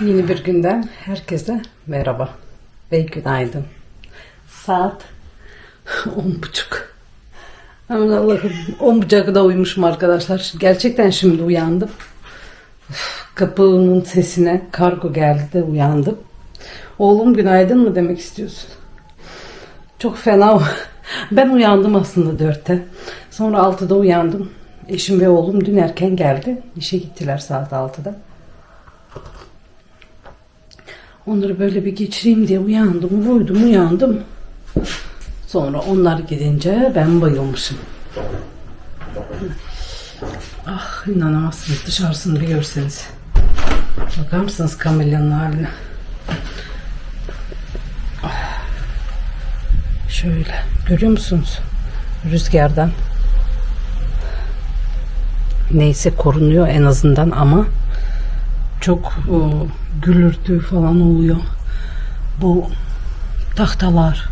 Yeni bir günden herkese merhaba ve günaydın. Saat on buçuk. Aman Allah'ım on buçukta uyumuşum arkadaşlar. Gerçekten şimdi uyandım. Kapının sesine kargo geldi de uyandım. Oğlum günaydın mı demek istiyorsun? Çok fena. Ben uyandım aslında dörtte. Sonra altıda uyandım. Eşim ve oğlum dün erken geldi. İşe gittiler saat altıda. Onları böyle bir geçireyim diye uyandım, uyudum, uyandım. Sonra onlar gidince ben bayılmışım. Ah inanamazsınız dışarısını bir görseniz. Bakar mısınız kamelyanın haline? Ah. Şöyle görüyor musunuz? Rüzgardan. Neyse korunuyor en azından ama çok o, gürültü falan oluyor. Bu tahtalar,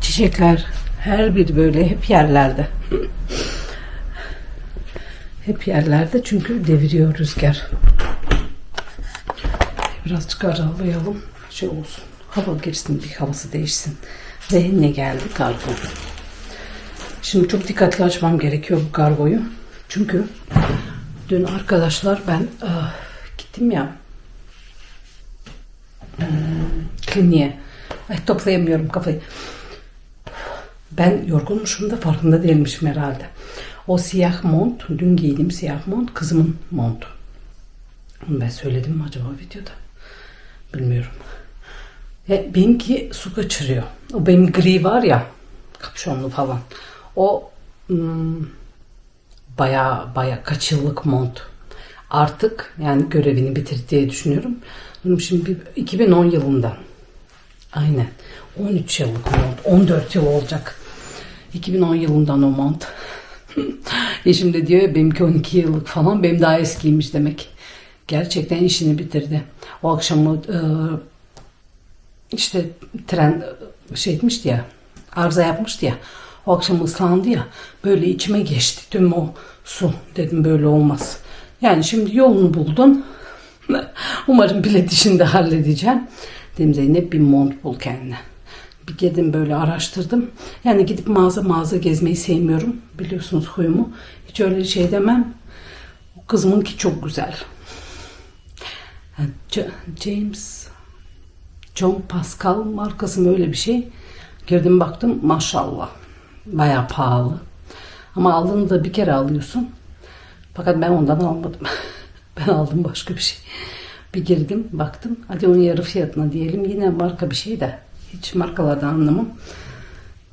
çiçekler her biri böyle hep yerlerde. hep yerlerde çünkü deviriyor rüzgar. Birazcık aralayalım. Şey olsun. Hava geçsin, bir havası değişsin. Ve geldi? Kargo. Şimdi çok dikkatli açmam gerekiyor bu kargoyu. Çünkü dün arkadaşlar ben ah, gittim ya hmm, kliniğe. Ay toplayamıyorum kafayı. Ben yorgunmuşum da farkında değilmişim herhalde. O siyah mont, dün giydiğim siyah mont kızımın montu. Onu ben söyledim mi acaba videoda? Bilmiyorum. E, benimki su kaçırıyor. O benim gri var ya, kapşonlu falan. O hmm, baya baya kaç yıllık mont. Artık yani görevini bitirdi diye düşünüyorum. Benim şimdi bir- 2010 yılında. Aynen. 13 yıllık mont. 14 yıl olacak. 2010 yılından o mont. Eşim de diyor ya benimki 12 yıllık falan. Benim daha eskiymiş demek. Gerçekten işini bitirdi. O akşamı e, işte tren e, şey etmişti ya arıza yapmıştı ya o akşam ıslandı ya böyle içime geçti tüm o su dedim böyle olmaz. Yani şimdi yolunu buldun. Umarım bilet işini de halledeceğim. Dedim Zeynep bir mont bul kendine. Bir girdim böyle araştırdım. Yani gidip mağaza mağaza gezmeyi sevmiyorum. Biliyorsunuz huyumu. Hiç öyle şey demem. Kızımınki çok güzel. James John Pascal markası mı öyle bir şey. Girdim baktım maşallah. Baya pahalı. Ama aldığını da bir kere alıyorsun. Fakat ben ondan almadım. ben aldım başka bir şey. Bir girdim baktım. Hadi onun yarı fiyatına diyelim. Yine marka bir şey de. Hiç markalardan anlamam.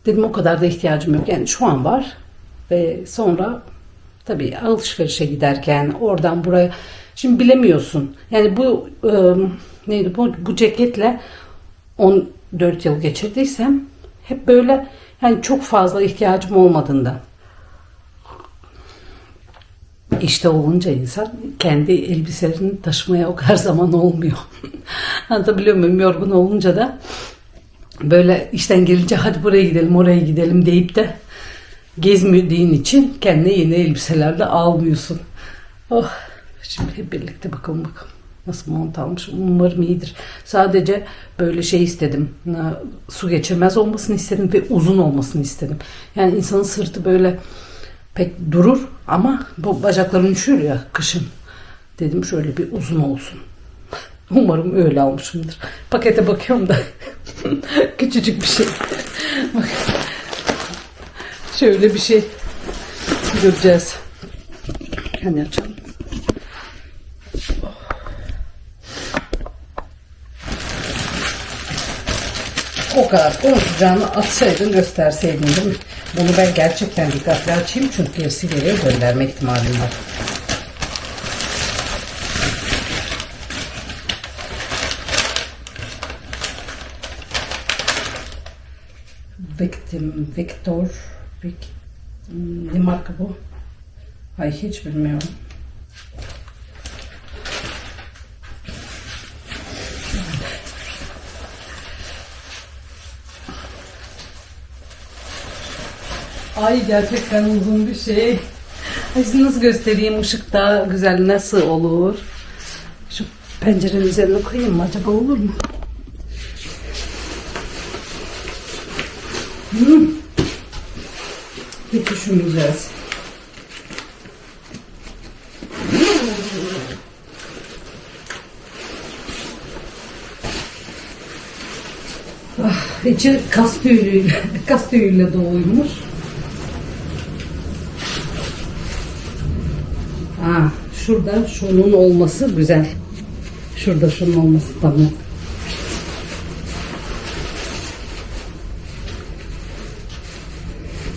Dedim o kadar da ihtiyacım yok. Yani şu an var. Ve sonra tabii alışverişe giderken oradan buraya şimdi bilemiyorsun. Yani bu e, neydi bu bu ceketle 14 yıl geçirdiysem hep böyle yani çok fazla ihtiyacım olmadığında işte olunca insan kendi elbiselerini taşımaya o kadar zaman olmuyor. Anlatabiliyor muyum? Yorgun olunca da böyle işten gelince hadi buraya gidelim oraya gidelim deyip de gezmediğin için kendine yeni elbiseler de almıyorsun. Oh, şimdi hep birlikte bakalım bakalım. Nasıl mont almış? Umarım iyidir. Sadece böyle şey istedim. na- Su geçirmez olmasını istedim ve uzun olmasını istedim. Yani insanın sırtı böyle pek durur ama bu bacakların üşür ya kışın. Dedim şöyle bir uzun olsun. Umarım öyle almışımdır. Pakete bakıyorum da küçücük bir şey. Şöyle bir şey göreceğiz. Hani açalım. O kadar konuşacağını atsaydın gösterseydin değil mi? Bunu ben gerçekten dikkatli açayım çünkü geriye gönderme ihtimalim var. Victim, Victor, Vic, ne marka bu? Ay hiç bilmiyorum. Ay gerçekten uzun bir şey. Nasıl göstereyim ışıkta güzel nasıl olur? Şu Pencerenin üzerine koyayım mı acaba olur mu? Hmm. Hiç düşünmeyeceğiz. Ah, içi kas tüyüyle, kas tüyüyle doluymuş. Ha, şurada şunun olması güzel. Şurada şunun olması tamam.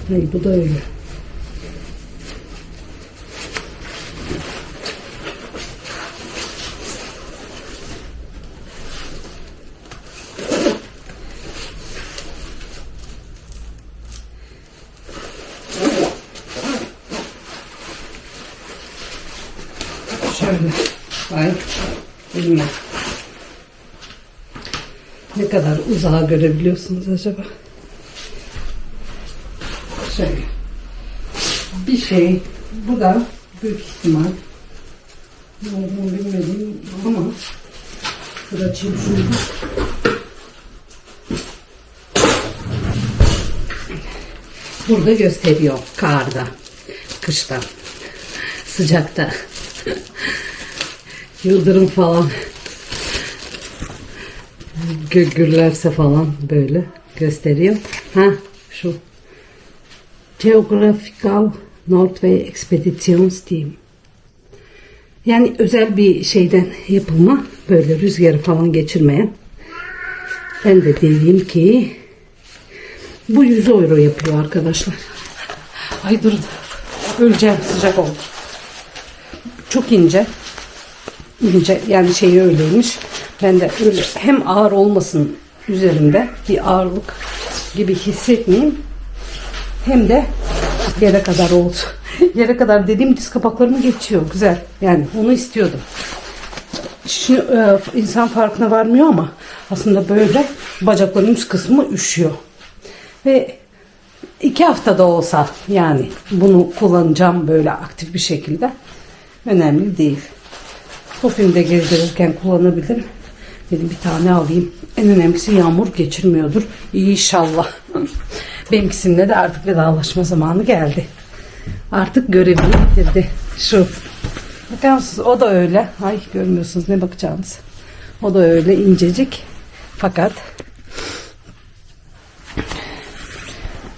Hayır bu da öyle. Şöyle. Ay. Bilmem. Ne kadar uzağa görebiliyorsunuz acaba? Şöyle. Bir şey. Bu da büyük ihtimal. Ne olduğunu bilmedim ama şurada açayım. Burada gösteriyor karda, kışta, sıcakta, yıldırım falan gö- gürlerse falan böyle gösteriyor. Ha şu Geographical Northway Expeditions diyeyim. Yani özel bir şeyden yapılma böyle rüzgarı falan geçirmeyen. Ben de diyeyim ki bu 100 euro yapıyor arkadaşlar. Ay durun. Öleceğim sıcak oldu. Çok ince. İnce yani şeyi öyleymiş. Ben de öyle hem ağır olmasın üzerinde bir ağırlık gibi hissetmeyeyim. Hem de yere kadar olsun. yere kadar dediğim diz kapaklarımı geçiyor. Güzel. Yani onu istiyordum. Şimdi e, insan farkına varmıyor ama aslında böyle bacaklarımın üst kısmı üşüyor. Ve iki haftada olsa yani bunu kullanacağım böyle aktif bir şekilde önemli değil. Bu filmde gezdirirken kullanabilirim. Dedim bir tane alayım. En önemlisi yağmur geçirmiyordur. İnşallah. Benimkisinde de artık vedalaşma zamanı geldi. Artık görevini bitirdi. Şu. Bakar mısınız? O da öyle. Ay görmüyorsunuz ne bakacağınız. O da öyle incecik. Fakat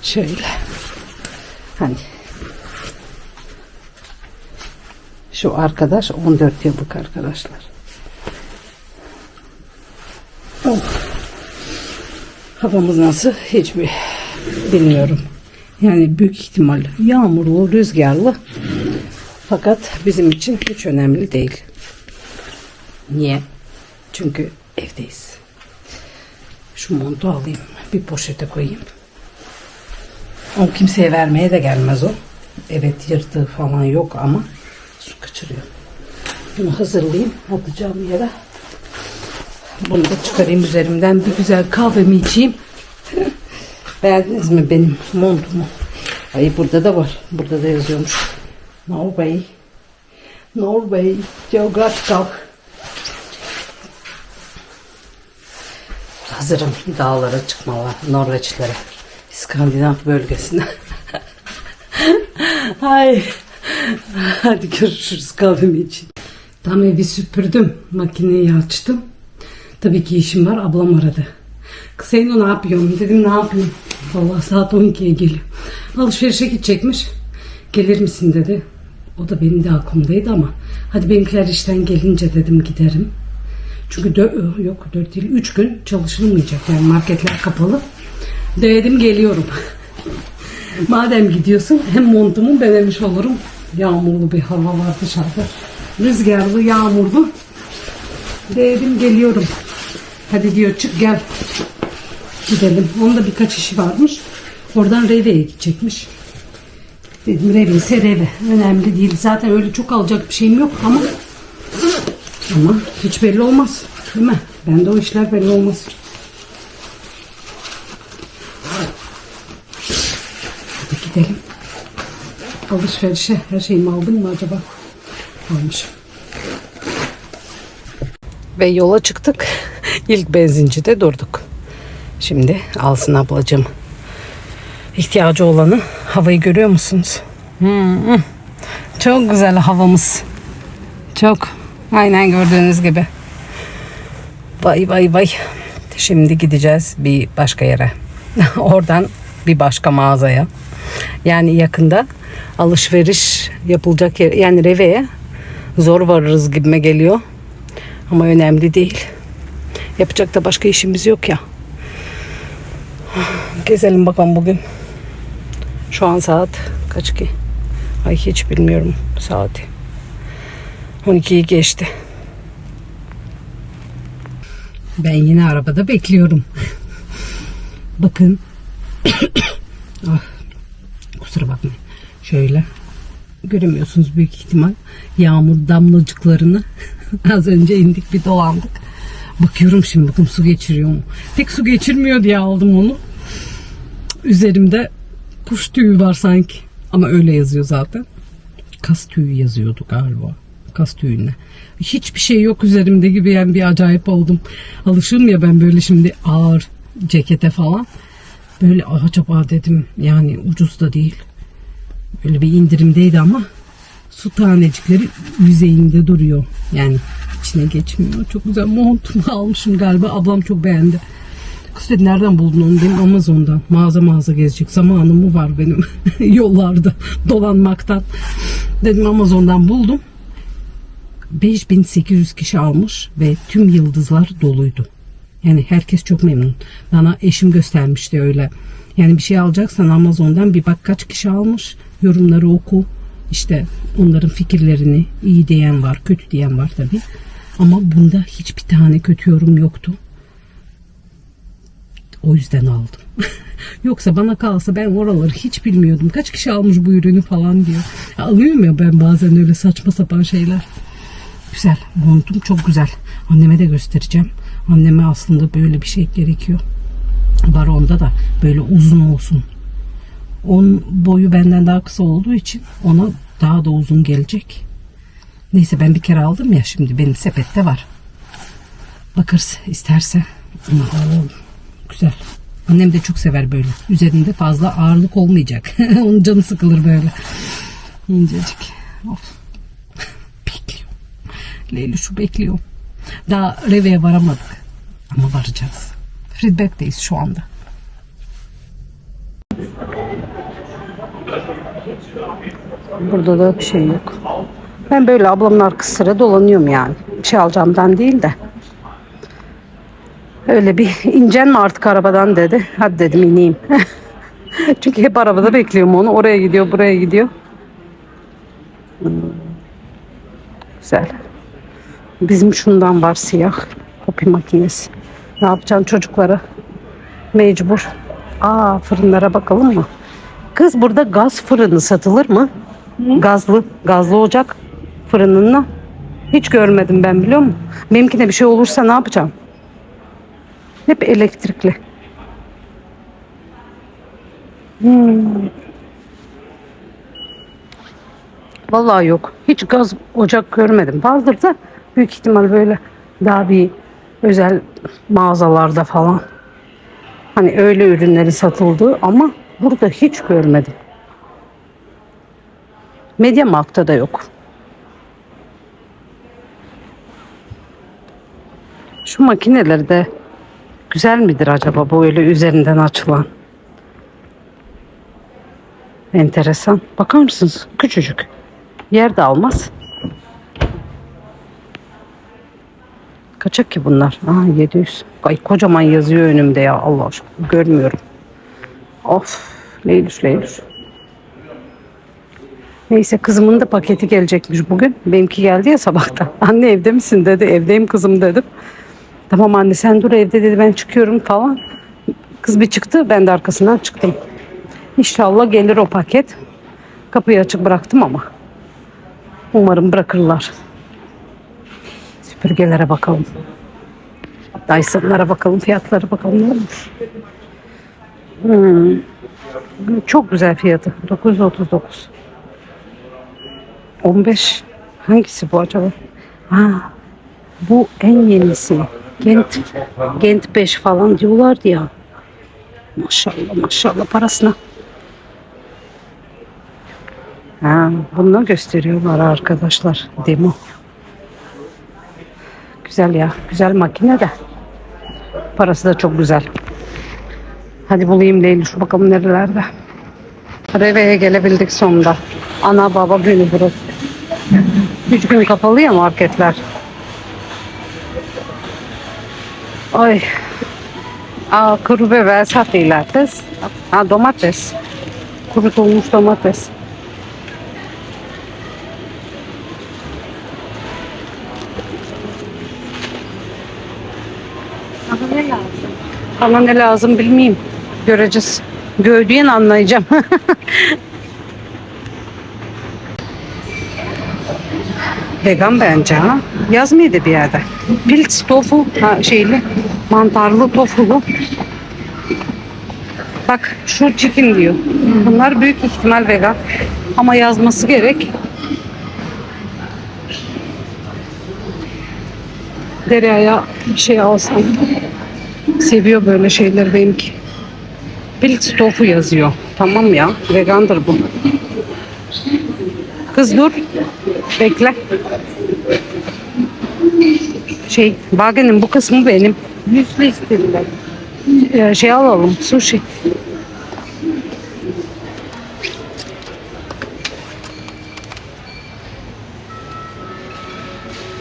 şöyle. Hani şu arkadaş 14 yıllık arkadaşlar. Oh. Havamız nasıl hiçbir bilmiyorum. Yani büyük ihtimal yağmurlu, rüzgarlı. Fakat bizim için hiç önemli değil. Niye? Çünkü evdeyiz. Şu montu alayım. Bir poşete koyayım. O kimseye vermeye de gelmez o. Evet yırtığı falan yok ama su kaçırıyor. Bunu hazırlayayım. Atacağım yere. Bunu da çıkarayım üzerimden. Bir güzel kahvemi içeyim. Beğendiniz mi benim montumu? Ay burada da var. Burada da yazıyormuş. Norway. Norway. Geographical. Hazırım dağlara çıkmalar. Norveçlere. İskandinav bölgesine. Ay. Hadi görüşürüz kahvemi için. Tam evi süpürdüm. Makineyi açtım. Tabii ki işim var. Ablam aradı. Kız Zeyno ne yapıyorsun? Dedim ne yapayım? Vallahi saat 12'ye geliyor. Alışverişe gidecekmiş. Gelir misin dedi. O da benim de aklımdaydı ama hadi benimkiler işten gelince dedim giderim. Çünkü dö- yok 4 değil 3 gün çalışılmayacak yani marketler kapalı. Dedim geliyorum. Madem gidiyorsun hem montumu benemiş olurum. Yağmurlu bir hava var dışarıda. Rüzgarlı, yağmurlu. Dedim geliyorum. Hadi diyor çık gel. Gidelim. Onun da birkaç işi varmış. Oradan Reve'ye gidecekmiş. Dedim Reve ise Reve. Önemli değil. Zaten öyle çok alacak bir şeyim yok ama ama hiç belli olmaz. Değil mi? Bende o işler belli olmaz. Hadi gidelim. Alışverişe her şeyimi aldım mı acaba? Almışım. Ve yola çıktık. İlk benzincide durduk. Şimdi alsın ablacığım. İhtiyacı olanı. Havayı görüyor musunuz? Hmm. Çok güzel havamız. Çok. Aynen gördüğünüz gibi. Vay vay vay. Şimdi gideceğiz bir başka yere. Oradan bir başka mağazaya. Yani yakında alışveriş yapılacak yer. Yani Reve'ye zor varırız gibime geliyor. Ama önemli değil. Yapacak da başka işimiz yok ya. Gezelim bakalım bugün. Şu an saat kaç ki? Ay hiç bilmiyorum saati. 12'yi geçti. Ben yine arabada bekliyorum. Bakın. ah, kusura bakmayın. Şöyle. Göremiyorsunuz büyük ihtimal. Yağmur damlacıklarını. Az önce indik bir dolandık. Bakıyorum şimdi bakın su geçiriyor mu? Pek su geçirmiyor diye aldım onu. Üzerimde kuş tüyü var sanki. Ama öyle yazıyor zaten. Kas tüyü yazıyordu galiba. Kas tüyüne. Hiçbir şey yok üzerimde gibi yani bir acayip oldum. Alışığım ya ben böyle şimdi ağır cekete falan. Böyle "Ah, acaba dedim yani ucuz da değil. Böyle bir indirimdeydi ama su tanecikleri yüzeyinde duruyor. Yani içine geçmiyor. Çok güzel montumu almışım galiba. Ablam çok beğendi. Kız dedi nereden buldun onu dedim Amazon'dan. Mağaza mağaza gezecek zamanım mı var benim yollarda dolanmaktan. Dedim Amazon'dan buldum. 5800 kişi almış ve tüm yıldızlar doluydu. Yani herkes çok memnun. Bana eşim göstermişti öyle. Yani bir şey alacaksan Amazon'dan bir bak kaç kişi almış. Yorumları oku. İşte onların fikirlerini iyi diyen var, kötü diyen var tabi. Ama bunda hiçbir tane kötü yorum yoktu. O yüzden aldım. Yoksa bana kalsa ben oraları hiç bilmiyordum. Kaç kişi almış bu ürünü falan diyor. Alıyorum ya ben bazen öyle saçma sapan şeyler. Güzel. Montum çok güzel. Anneme de göstereceğim. Anneme aslında böyle bir şey gerekiyor. Var onda da böyle uzun olsun. Onun boyu benden daha kısa olduğu için ona daha da uzun gelecek. Neyse ben bir kere aldım ya şimdi benim sepette var. Bakarız isterse. Güzel. Annem de çok sever böyle. Üzerinde fazla ağırlık olmayacak. Onun canı sıkılır böyle. İncecik. Of. Bekliyor. Leyli şu bekliyor. Daha Reve'ye varamadık. Ama varacağız. Feedback'teyiz şu anda. Burada da bir şey yok. Ben böyle ablamın arkası sıra dolanıyorum yani. Bir şey alacağımdan değil de. Öyle bir incen mi artık arabadan dedi. Hadi dedim ineyim. Çünkü hep arabada bekliyorum onu. Oraya gidiyor, buraya gidiyor. Hmm. Güzel. Bizim şundan var siyah. Kopi makinesi. Ne yapacaksın çocuklara? Mecbur. Aa fırınlara bakalım mı? Kız burada gaz fırını satılır mı? Gazlı, gazlı ocak fırınına. Hiç görmedim ben biliyor musun? Benimkine bir şey olursa ne yapacağım? Hep elektrikli. Hmm. Vallahi yok. Hiç gaz ocak görmedim. Bazıları da büyük ihtimal böyle daha bir özel mağazalarda falan. Hani öyle ürünlerin satıldığı ama burada hiç görmedim. Mediamarkt'ta da yok. Şu makineler de güzel midir acaba böyle üzerinden açılan? Enteresan. Bakar mısınız? Küçücük. Yer de almaz. Kaçak ki bunlar? Aa 700. Ay kocaman yazıyor önümde ya Allah aşkına. Görmüyorum. Of. Leylüş leylüş. Neyse kızımın da paketi gelecekmiş bugün. Benimki geldi ya sabahta. Anne evde misin dedi. Evdeyim kızım dedim. Tamam anne sen dur evde dedi ben çıkıyorum falan. Kız bir çıktı ben de arkasından çıktım. İnşallah gelir o paket. Kapıyı açık bıraktım ama. Umarım bırakırlar. Süpürgelere bakalım. Dyson'lara bakalım, fiyatlara bakalım ne olmuş. Hmm. Çok güzel fiyatı. 939. 15. Hangisi bu acaba? Ha. Bu en yenisi. Gent, Gent 5 falan diyorlardı ya. Maşallah maşallah parasına. Ha, bunu gösteriyorlar arkadaşlar. Demo. Güzel ya. Güzel makine de. Parası da çok güzel. Hadi bulayım Leyli şu bakalım nerelerde. Reve'ye gelebildik sonunda. Ana baba günü burası. Üç gün kapalı ya marketler. Ay. Aa, kuru biber satıyorlar kız. Ha domates. Kurutulmuş domates. Sana ne lazım? Bana ne lazım bilmeyeyim. Göreceğiz. Gördüğün anlayacağım. Vegan bence ha. Yazmıyordu bir yerde. Pilz tofu ha, şeyli mantarlı tofulu. Bak şu chicken diyor. Bunlar büyük ihtimal vegan. Ama yazması gerek. Derya'ya bir şey alsam. Seviyor böyle şeyler benimki. Pilz tofu yazıyor. Tamam ya. Vegandır bu. Kız dur. Bekle. Şey, Wagen'in bu kısmı benim. Yüzlü istediler. Ee, şey alalım. Sushi.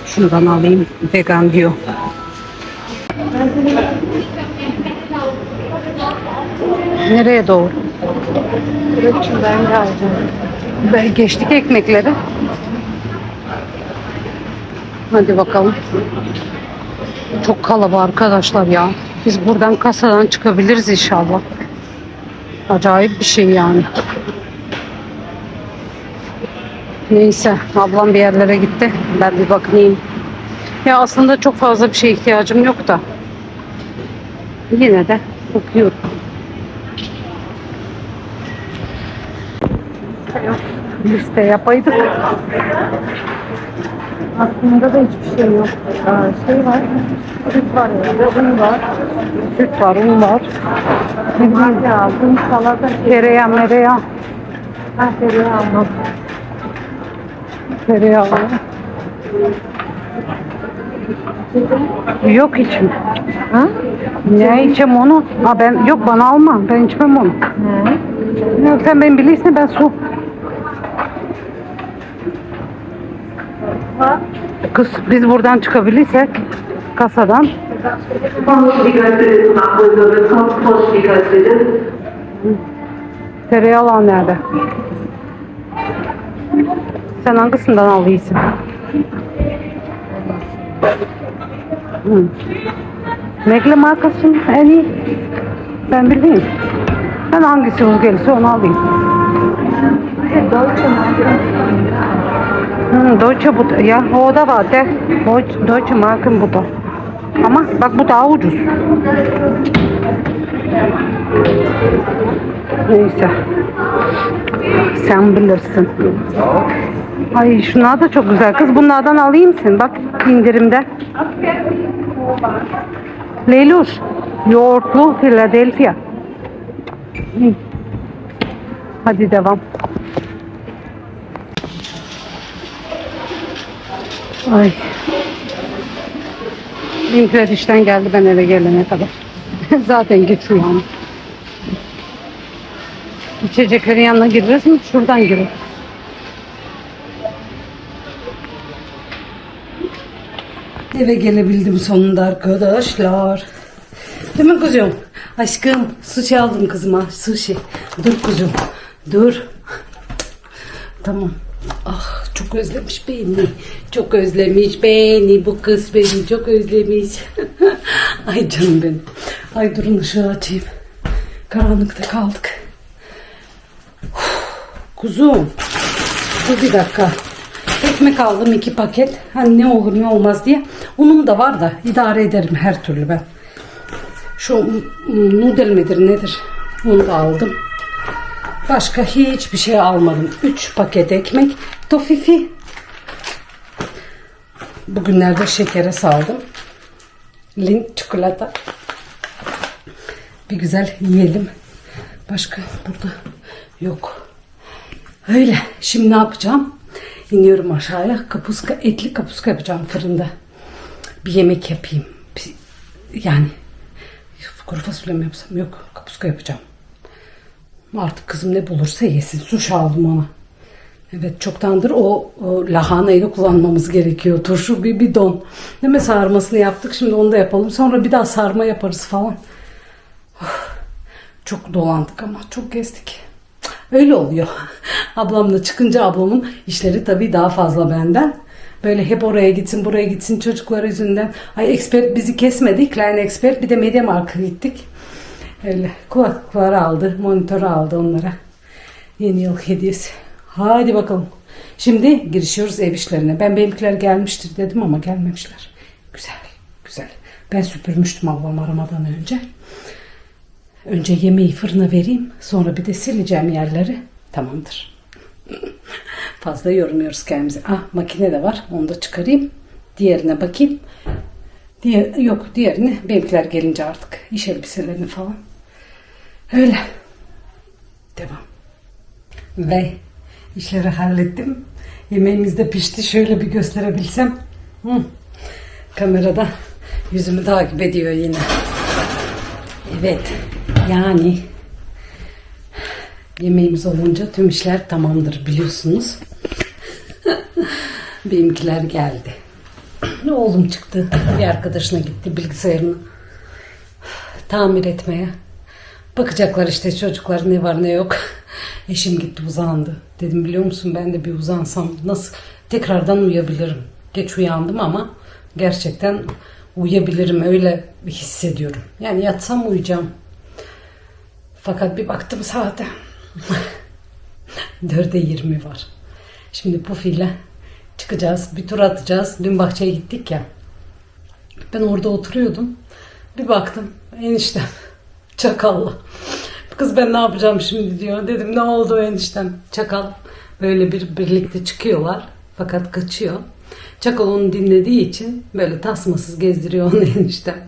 Şundan alayım. Vegan diyor. Nereye doğru? Bırakın ben. Ve Geçtik ekmekleri. Hadi bakalım. Çok kalabalık arkadaşlar ya. Biz buradan kasadan çıkabiliriz inşallah. Acayip bir şey yani. Neyse ablam bir yerlere gitti. Ben bir bakayım. Ya aslında çok fazla bir şeye ihtiyacım yok da. Yine de bakıyorum. Liste yapaydık. Aslında da hiçbir şey yok. Aa, şey var. Süt var evde, un var. Süt var, un var. Var ya, aldım salata. Tereyağı, mereyağı. Ha, tereyağı almadım. Tereyağı. Yok içim. Ha? Ne içem onu? Ha ben yok bana alma. Ben içmem onu. Ne? Sen ben bilirsin ben su. Kız biz buradan çıkabilirsek kasadan tereyağı alan nerede? Sen hangisinden alıyorsun? Hı. Megle markasının en iyi. Ben bileyim. Ben hangisi uz gelirse onu alayım. Deutsche Marke. Deutsche bu ya o da var de. Deutsche, Marken bu da. Ama bak bu daha ucuz. Neyse. Sen bilirsin. Ay şunlar da çok güzel. Kız bunlardan alayım mısın? Bak indirimde. Leylur. Yoğurtlu Philadelphia. Hadi devam. Ay. Benimkiler işten geldi ben eve gelene kadar. Zaten geçiyor yani. İçeceklerin yanına gireriz mi? Şuradan girer. Eve gelebildim sonunda arkadaşlar. Değil mi kuzum? Aşkım sushi aldım kızıma. Sushi. Dur kuzum. Dur. Tamam. Ah çok özlemiş beni. Çok özlemiş beni. Bu kız beni çok özlemiş. Ay canım benim. Ay durun ışığı açayım. Karanlıkta kaldık. Kuzum. Dur bir dakika. Ekmek aldım iki paket. Hani ne olur ne olmaz diye. Unum da var da idare ederim her türlü ben. Şu noodle midir nedir? Onu da aldım. Başka hiçbir şey almadım. 3 paket ekmek. Tofifi. Bugünlerde şekere saldım. Lint çikolata. Bir güzel yiyelim. Başka burada yok. Öyle. Şimdi ne yapacağım? İniyorum aşağıya. Kapuska, etli kapuska yapacağım fırında. Bir yemek yapayım. Yani kuru fasulye mi yapsam? Yok. Kapuska yapacağım. Artık kızım ne bulursa yesin. Suş aldım ona. Evet çoktandır o, o lahanayı kullanmamız gerekiyor. Turşu bir bidon. Değil mi sarmasını yaptık. Şimdi onu da yapalım. Sonra bir daha sarma yaparız falan. Of, çok dolandık ama çok gezdik. Öyle oluyor. Ablamla çıkınca ablamın işleri tabii daha fazla benden. Böyle hep oraya gitsin buraya gitsin çocuklar yüzünden. Ay expert bizi kesmedi. Klein expert bir de Media Markt'a gittik. Öyle kulaklıkları aldı, monitörü aldı onlara. Yeni yıl hediyesi. Hadi bakalım. Şimdi girişiyoruz ev işlerine. Ben benimkiler gelmiştir dedim ama gelmemişler. Güzel, güzel. Ben süpürmüştüm ablam aramadan önce. Önce yemeği fırına vereyim. Sonra bir de sileceğim yerleri. Tamamdır. Fazla yormuyoruz kendimizi. Ah makine de var. Onu da çıkarayım. Diğerine bakayım. Diğer, yok diğerini benimkiler gelince artık. iş elbiselerini falan. Öyle. Devam. Ve işleri hallettim. Yemeğimiz de pişti. Şöyle bir gösterebilsem. Hı. Kamerada yüzümü takip ediyor yine. Evet. Yani yemeğimiz olunca tüm işler tamamdır biliyorsunuz. Benimkiler geldi. Oğlum çıktı. Bir arkadaşına gitti bilgisayarını tamir etmeye. Bakacaklar işte çocuklar ne var ne yok. Eşim gitti uzandı. Dedim biliyor musun ben de bir uzansam nasıl tekrardan uyuyabilirim. Geç uyandım ama gerçekten uyuyabilirim öyle hissediyorum. Yani yatsam uyuyacağım. Fakat bir baktım saate. 4'e 20 var. Şimdi Pufi ile çıkacağız. Bir tur atacağız. Dün bahçeye gittik ya. Ben orada oturuyordum. Bir baktım eniştem çakallı. Kız ben ne yapacağım şimdi diyor. Dedim ne oldu eniştem? Çakal böyle bir birlikte çıkıyorlar. Fakat kaçıyor. Çakal onu dinlediği için böyle tasmasız gezdiriyor onu eniştem.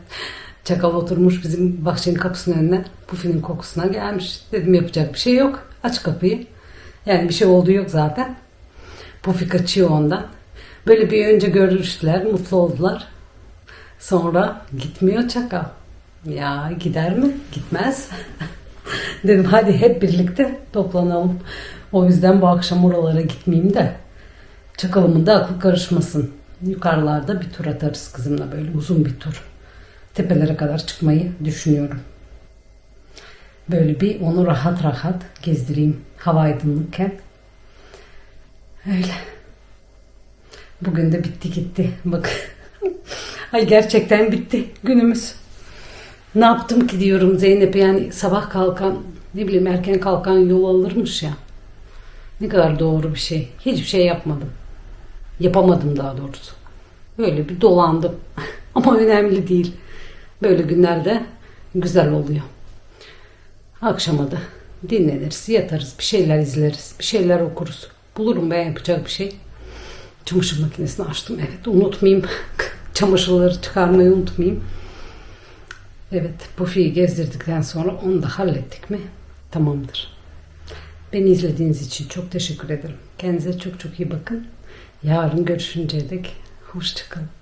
Çakal oturmuş bizim bahçenin kapısının önüne. Pufi'nin kokusuna gelmiş. Dedim yapacak bir şey yok. Aç kapıyı. Yani bir şey olduğu yok zaten. Pufi kaçıyor ondan. Böyle bir önce görüştüler, mutlu oldular. Sonra gitmiyor çakal. Ya gider mi? Gitmez. Dedim hadi hep birlikte toplanalım. O yüzden bu akşam oralara gitmeyeyim de çakalımın da aklı karışmasın. Yukarılarda bir tur atarız kızımla böyle uzun bir tur. Tepelere kadar çıkmayı düşünüyorum. Böyle bir onu rahat rahat gezdireyim hava aydınlıkken. Öyle. Bugün de bitti gitti. Bak. Ay gerçekten bitti günümüz. Ne yaptım ki diyorum Zeynep yani sabah kalkan ne bileyim erken kalkan yol alırmış ya. Ne kadar doğru bir şey. Hiçbir şey yapmadım. Yapamadım daha doğrusu. Böyle bir dolandım. Ama önemli değil. Böyle günlerde güzel oluyor. Akşama da dinleniriz, yatarız, bir şeyler izleriz, bir şeyler okuruz. Bulurum ben yapacak bir şey. Çamaşır makinesini açtım. Evet unutmayayım. Çamaşırları çıkarmayı unutmayayım. Evet Pufi'yi gezdirdikten sonra onu da hallettik mi tamamdır. Beni izlediğiniz için çok teşekkür ederim. Kendinize çok çok iyi bakın. Yarın görüşünceye dek hoşçakalın.